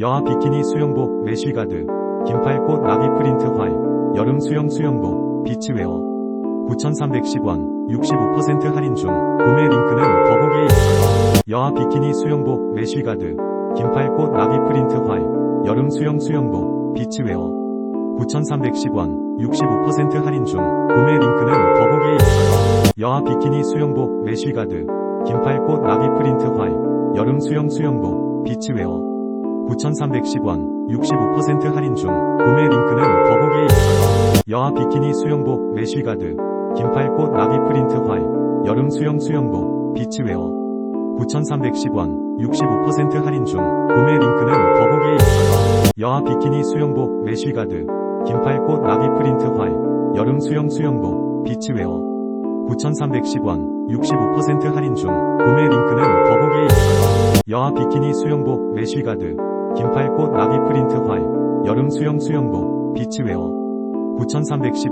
여아 비키니 수영복 메쉬가드 긴팔꽃 나비 프린트 활 여름 수영 수영복 비치웨어 9,310원 65% 할인 중 구매 링크는 더보기에 있습니다. 여아 비키니 수영복 메쉬가드 긴팔꽃 나비 프린트 활 여름 수영 수영복 비치웨어 9,310원 65% 할인 중 구매 링크는 더보기에 있습니다. 여아 비키니 수영복 메쉬가드 긴팔꽃 나비 프린트 활 여름 수영 수영복 비치웨어 9,310원 65% 할인 중 구매 링크는 더보기에 있습니다. 여아 비키니 수영복 메쉬가드 긴팔꽃 나비 프린트 활 여름 수영 수영복 비치웨어 9,310원 65% 할인 중 구매 링크는 더보기에 있습니다. 여아 비키니 수영복 메쉬가드 긴팔꽃 나비 프린트 활 여름 수영 수영복 비치웨어 9,310원 65% 할인 중 구매 링크는 더보기에 있습니다. 여아 비키니 수영복 메쉬가드 긴팔꽃 나비 프린트 활 여름 수영 수영복 비치웨어. 9,310